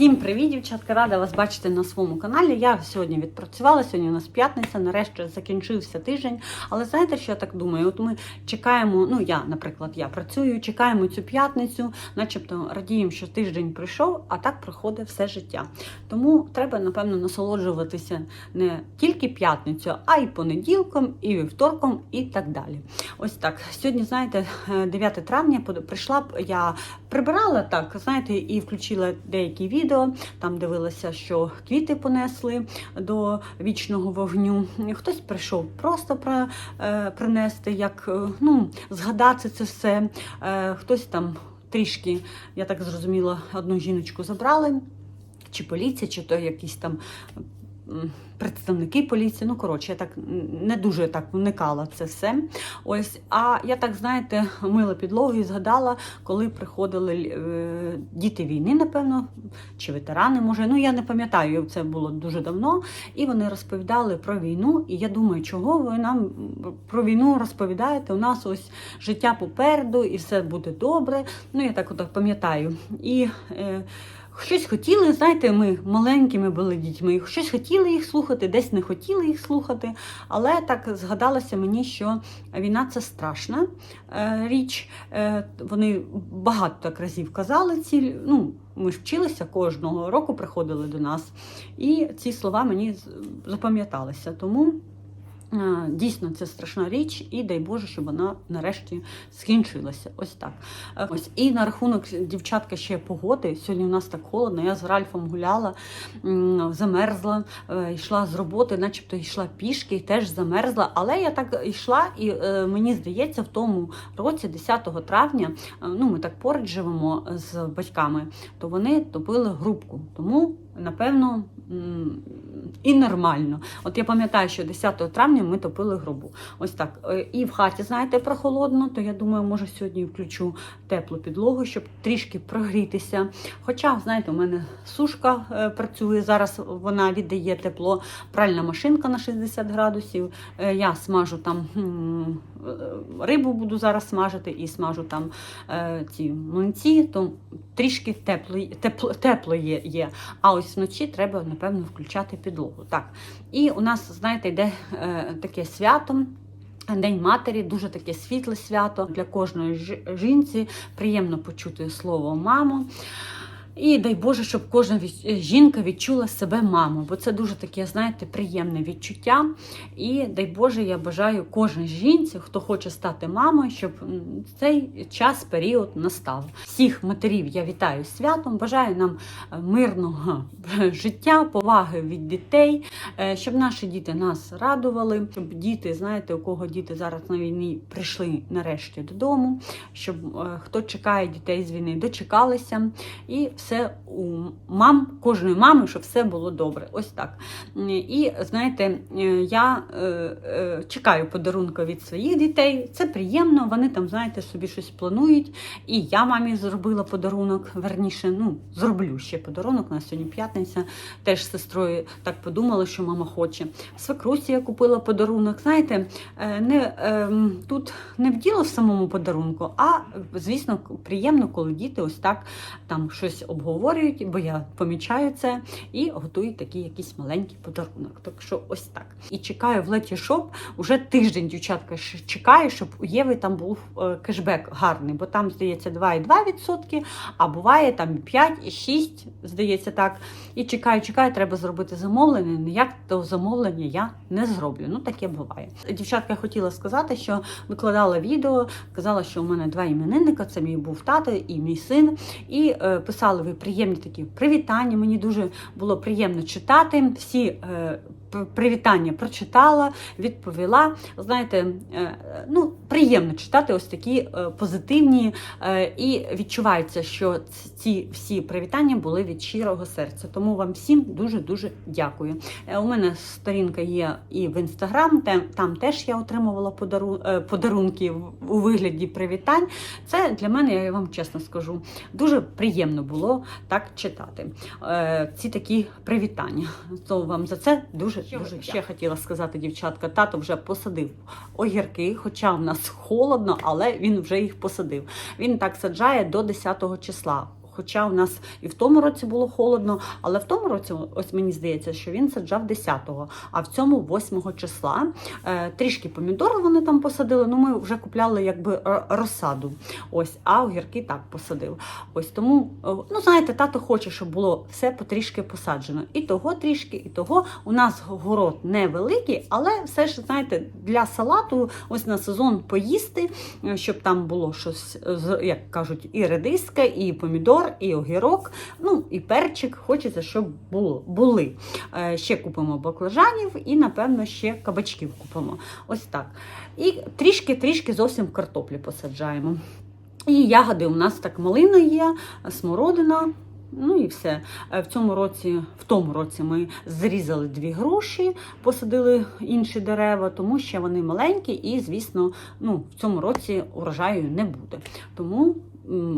Всім привіт, дівчатка! Рада вас бачити на своєму каналі. Я сьогодні відпрацювала, сьогодні у нас п'ятниця, нарешті закінчився тиждень. Але знаєте, що я так думаю? От ми чекаємо, ну я, наприклад, я працюю, чекаємо цю п'ятницю, начебто радіємо, що тиждень прийшов, а так проходить все життя. Тому треба, напевно, насолоджуватися не тільки п'ятницю, а й понеділком, і вівторком, і так далі. Ось так. Сьогодні, знаєте, 9 травня прийшла я прибирала так, знаєте, і включила деякі відео. Там дивилася, що квіти понесли до вічного вогню. Хтось прийшов просто про, е, принести, як е, ну, згадати це все. Е, хтось там трішки, я так зрозуміла, одну жіночку забрали. Чи поліція, чи то якісь там представники поліції. Ну, коротше, я так не дуже так вникала це все. Ось, а я так, знаєте, мила підлогу і згадала, коли приходили е, діти війни, напевно, чи ветерани, може. Ну, я не пам'ятаю, це було дуже давно. І вони розповідали про війну. І я думаю, чого ви нам про війну розповідаєте? У нас ось життя попереду, і все буде добре. Ну, я так от пам'ятаю. І е, Щось хотіли, знаєте, ми маленькими були дітьми, щось хотіли їх слухати, десь не хотіли їх слухати. Але так згадалося мені, що війна це страшна е, річ. Е, вони багато так разів казали ці. Ну, ми ж вчилися кожного року, приходили до нас. І ці слова мені запам'яталися. Тому. Е, Дійсно, це страшна річ, і дай Боже, щоб вона нарешті скінчилася. Ось так. Е, Ось і на рахунок дівчатка ще погоди. Сьогодні у нас так холодно. Я з Ральфом гуляла, замерзла, е, йшла з роботи, начебто йшла пішки, і теж замерзла. Але я так йшла, і мені здається, в тому році, 10 травня, ну ми так поруч живемо з батьками, то вони топили грубку. Тому, напевно, і нормально. От я пам'ятаю, що 10 травня ми топили грубу. Ось так. Е, І в хаті, знаєте, прохолодно, то я думаю, може сьогодні включу теплу підлогу, щоб трішки прогрітися. Хоча, знаєте, у мене сушка е, працює зараз, вона віддає тепло, пральна машинка на 60 градусів. Е, Я смажу там рибу буду зараз смажити і смажу там ці млинці, то трішки тепло, тепло, тепло є. А ось вночі треба, напевно, включати підлогу. Так. І у нас, знаєте, йде е, таке свято. День матері дуже таке світле свято для кожної жінці. Приємно почути слово мамо. І дай Боже, щоб кожна е, жінка відчула себе мамою, бо це дуже таке, знаєте, приємне відчуття. І дай Боже, я бажаю кожній жінці, хто хоче стати мамою, щоб цей час, період настав. Всіх матерів я вітаю святом, бажаю нам е, мирного життя, поваги від дітей, е, щоб наші діти нас радували, щоб діти, знаєте, у кого діти зараз на війні прийшли нарешті додому, щоб е, хто чекає дітей з війни, дочекалися. І все у мам, кожної мами, щоб все було добре. Ось так. І знаєте, е, я е, е, чекаю подарунка від своїх дітей. Це приємно. Вони там, знаєте, собі щось планують. І я мамі зробила подарунок. Верніше, ну, зроблю ще подарунок. У нас сьогодні п'ятниця. Теж з сестрою так подумала, що мама хоче. Свекрусі я купила подарунок. Знаєте, е, не, ем, тут не в діло в самому подарунку, а звісно, приємно, коли діти ось так там щось обговорюють, бо я помічаю це, і готують такий якийсь маленький подарунок. Так що ось так. І чекаю в леті шоп. Уже тиждень дівчатка ще чекає, щоб у Єви там був е, кешбек гарний, бо там, здається, 2,2%, а буває там і 5, і 6, здається так. І чекаю, чекаю, треба зробити замовлення. Ніяк того замовлення я не зроблю. Ну таке буває. Дівчатка хотіла сказати, що викладала відео, казала, що у мене два іменинника. Це мій був тато і мій син. І е, писали ви приємні такі привітання. Мені дуже було приємно читати. Всі е, привітання прочитала, відповіла. Знаєте, е, ну приємно читати ось такі е, позитивні, е, і відчувається, що ці всі привітання були від щирого серця. Тому вам всім дуже дуже дякую. У мене сторінка є і в інстаграм, там, теж я отримувала подарунки у вигляді привітань. Це для мене, я вам чесно скажу, дуже приємно було так читати. Ці такі привітання. То вам за це дуже дуже ще хотіла сказати, дівчатка. Тато вже посадив огірки, хоча в нас холодно, але він вже їх посадив. Він так саджає до 10 числа. Хоча у нас і в тому році було холодно, але в тому році, ось мені здається, що він саджав 10-го, а в цьому 8-го числа. Е, трішки помідор вони там посадили. Ну, ми вже купляли якби розсаду. Ось, а огірки так посадив. Ось тому, е, ну знаєте, тато хоче, щоб було все потрішки посаджено. І того трішки, і того. У нас город невеликий, але все ж знаєте, для салату, ось на сезон поїсти, е, щоб там було щось, е, як кажуть, і редиска, і помідор, і огірок, ну і перчик. Хочеться, щоб було були. Е, Ще купимо баклажанів і, напевно, ще кабачків купимо. Ось так. І трішки-трішки зовсім картоплі посаджаємо. І ягоди у нас так малина є, смородина. Ну і все. Е, В цьому році, в тому році ми зрізали дві груші, посадили інші дерева, тому що вони маленькі, і, звісно, ну, в цьому році урожаю не буде. Тому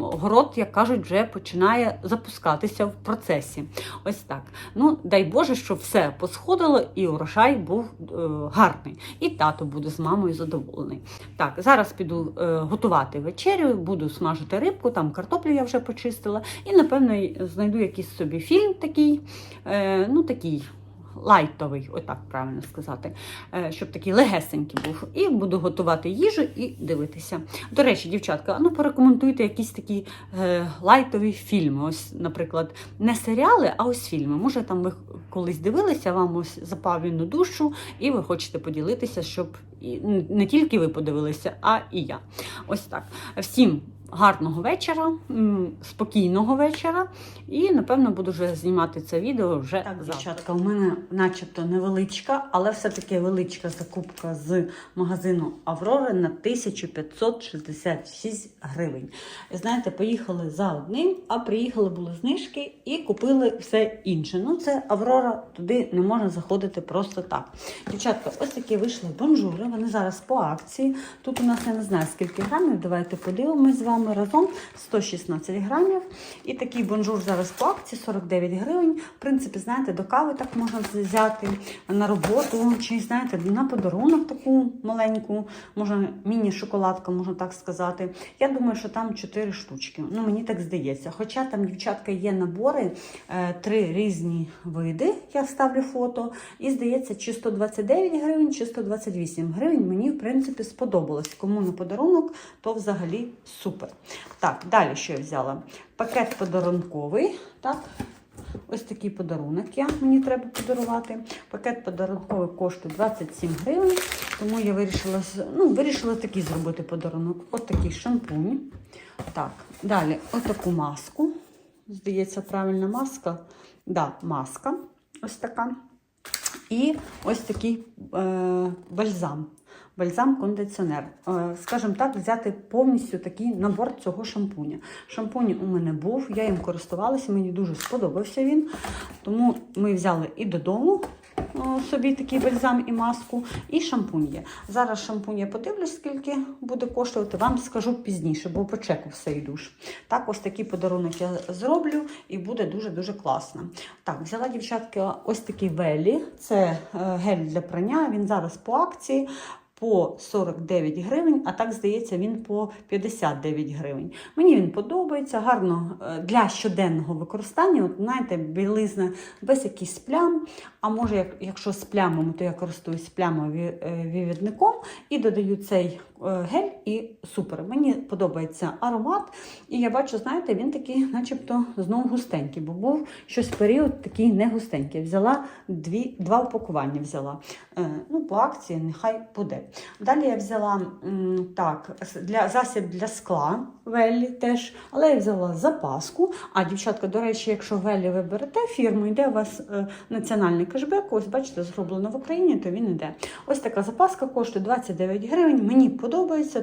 город, як кажуть, вже починає запускатися в процесі. Ось так. Ну, дай Боже, щоб все посходило і урожай був е, гарний. І тато буде з мамою задоволений. Так, зараз піду е, готувати вечерю, буду смажити рибку, там картоплю я вже почистила. І, напевно, знайду якийсь собі фільм такий, е, ну такий. Лайтовий, отак правильно сказати, е, щоб такий легесенький був. І буду готувати їжу і дивитися. До речі, дівчатка, ну порекомендуйте якісь такі е, лайтові фільми. Ось, наприклад, не серіали, а ось фільми. Може, там ви колись дивилися, вам ось запав він на душу, і ви хочете поділитися, щоб не тільки ви подивилися, а і я. Ось так. Всім гарного вечора, спокійного вечора. І напевно буду вже знімати це відео вже так, дівчатка. У мене, начебто, невеличка, але все-таки величка закупка з магазину Аврора на 1566 гривень. Знаєте, поїхали за одним, а приїхали були знижки і купили все інше. Ну, це Аврора, туди не можна заходити просто так. Дівчатка, ось такі вийшли бонжури. Вони зараз по акції. Тут у нас я не знаю скільки грамів. Давайте подивимось з вами разом 116 грамів. І такий бонжур зараз по акції 49 гривень. В принципі, знаєте, до кави так можна взяти на роботу, чи знаєте, на подарунок таку маленьку, може міні-шоколадка, можна так сказати. Я думаю, що там 4 штучки. Ну, мені так здається. Хоча там, дівчатка, є набори, е, три різні види. Я ставлю фото. І здається, чи 129 гривень, чи 128 гривень. Мені, в принципі, сподобалось. Кому на подарунок, то взагалі супер. Так, далі що я взяла? Пакет подарунковий. Так, Ось такий подарунок я, мені треба подарувати. Пакет подарунковий коштує 27 гривень, тому я вирішила, ну, вирішила такий зробити подарунок. Ось такий шампунь. Так, далі отаку маску. Здається, правильна маска. Да, маска. Ось така. І ось такий е, бальзам. Бальзам-кондиціонер. Е, скажімо так, взяти повністю такий набор цього шампуня. Шампунь у мене був, я їм користувалася, мені дуже сподобався він. Тому ми взяли і додому собі такий бальзам і маску, і шампунь є. Зараз шампунь я подивлюсь, скільки буде коштувати, вам скажу пізніше, бо по чеку все йду ж. Так, ось такий подарунок я зроблю і буде дуже-дуже класно. Так, взяла дівчатки ось такий велі. Це е, гель для прання. Він зараз по акції. По 49 гривень, а так здається, він по 59 гривень. Мені він подобається, гарно е, для щоденного використання. От знаєте, білизна без якихось плям. А може, якщо з плямами, то я користуюсь плямовідником і додаю цей е, гель і супер. Мені подобається аромат. І я бачу, знаєте, він такий, начебто, знову густенький, бо був щось період такий не густенький. Взяла дві, два упакування. взяла. Е, ну, по акції нехай буде. Далі я взяла так, для, засіб для скла Веллі теж, але я взяла запаску. А, дівчатка, до речі, якщо Веллі ви берете фірму, йде у вас е, національний кешбек, ось бачите, зроблено в Україні, то він йде. Ось така запаска коштує 29 гривень. Мені подобається,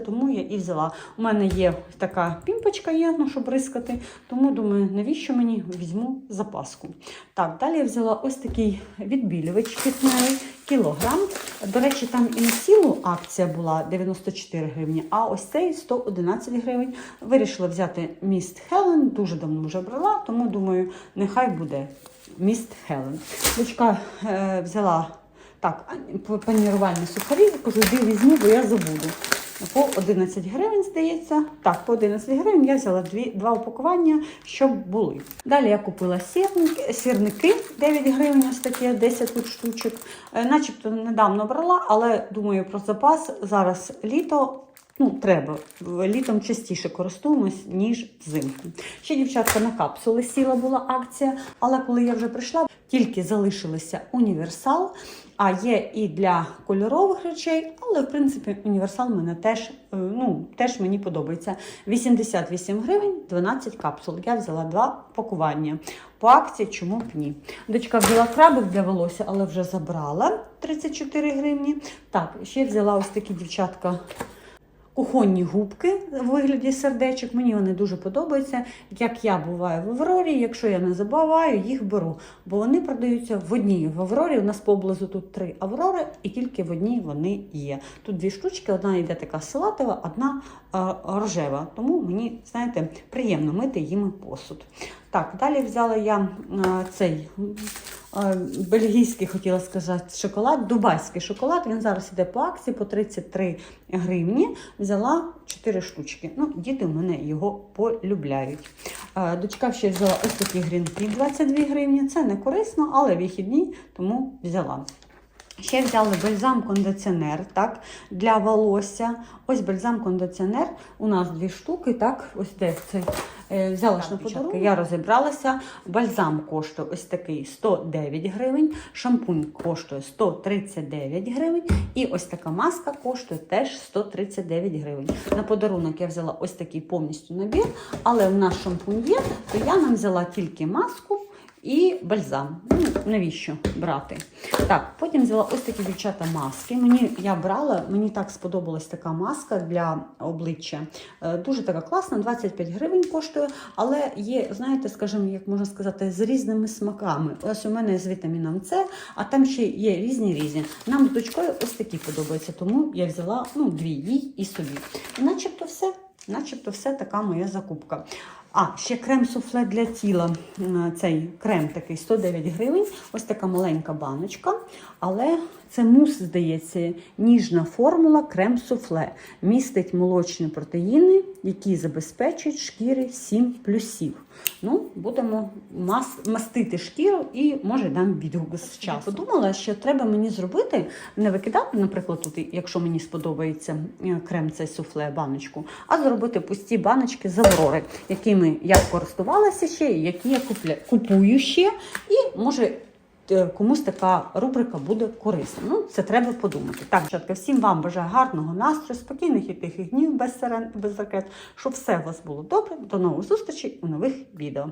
тому я і взяла. У мене є така пімпочка, є, ну, щоб рискати, тому думаю, навіщо мені візьму запаску. Так, далі я взяла ось такий відбілювач кисневий, кілограм. До речі, там і на цілу акція була 94 гривні, а ось цей 111 гривень. Вирішила взяти міст Хелен, дуже давно вже брала, тому думаю, нехай буде міст Хелен. Дочка е, взяла так, панірувальні сухарі, кажу, іди візьму, бо я забуду. По 11 гривень, здається. Так, по 11 гривень я взяла дві, два упакування, щоб були. Далі я купила сірники, сірники 9 гривень, ось такі 10 тут штучок. Е, Начебто недавно брала, але думаю про запас. Зараз літо. Ну, треба. Літом частіше користуємось, ніж взимку. Ще дівчатка на капсули сіла була акція, але коли я вже прийшла, тільки залишилися універсал. А є і для кольорових речей, але в принципі універсал мене теж, е, ну, теж мені подобається. 88 гривень, 12 капсул. Я взяла два пакування. По акції чому б ні. Дочка взяла крабик для волосся, але вже забрала 34 гривні. Так, ще взяла ось такі дівчатка кухонні губки в вигляді сердечок. Мені вони дуже подобаються. Як я буваю в Аврорі, якщо я не забуваю, їх беру. Бо вони продаються в одній в Аврорі. У нас поблизу тут три Аврори, і тільки в одній вони є. Тут дві штучки, одна йде така салатова, одна е, рожева. Тому мені, знаєте, приємно мити їми посуд. Так, далі взяла я е, цей бельгійський, хотіла сказати, шоколад, дубайський шоколад. Він зараз іде по акції по 33 гривні. Взяла 4 штучки. Ну, діти в мене його полюбляють. Дочка ще взяла ось такі грінки 22 гривні. Це не корисно, але вихідні, тому взяла. Ще взяли бальзам-кондиціонер так, для волосся. Ось бальзам-кондиціонер. У нас дві штуки. так, Ось де цей. Е, Взяла ж на подарунок. Я розібралася. Бальзам коштує ось такий 109 гривень, шампунь коштує 139 гривень. І ось така маска коштує теж 139 гривень. На подарунок я взяла ось такий повністю набір, але в нас шампунь є, то я нам взяла тільки маску. І бальзам. Ну, навіщо брати? Так, потім взяла ось такі дівчата маски. Мені я брала, мені так сподобалась така маска для обличчя. Е, Дуже така класна, 25 гривень коштує, але є, знаєте, скажімо, як можна сказати, з різними смаками. Ось у мене з вітаміном С, а там ще є різні різні. Нам з дочкою ось такі подобаються, тому я взяла ну, дві їй і собі. І начебто все. Начебто все така моя закупка. А, ще крем-суфле для тіла. Цей крем такий 109 гривень. Ось така маленька баночка. Але це мус, здається, ніжна формула крем-суфле. Містить молочні протеїни, які забезпечують шкіри 7 плюсів. Ну, будемо мас, мастити шкіру і може дам відгук з часу. Подумала, що треба мені зробити, не викидати, наприклад, тут, якщо мені сподобається е, крем цей суфле баночку, а зробити пусті баночки з Аврори, якими я користувалася ще, які я купую ще, і може. Е, Комусь така рубрика буде корисна. Ну, це треба подумати. Так, дівчатка, всім вам бажаю гарного настрою, спокійних і тихих днів без сирен, без ракет, щоб все у вас було добре. До нових зустрічей у нових відео.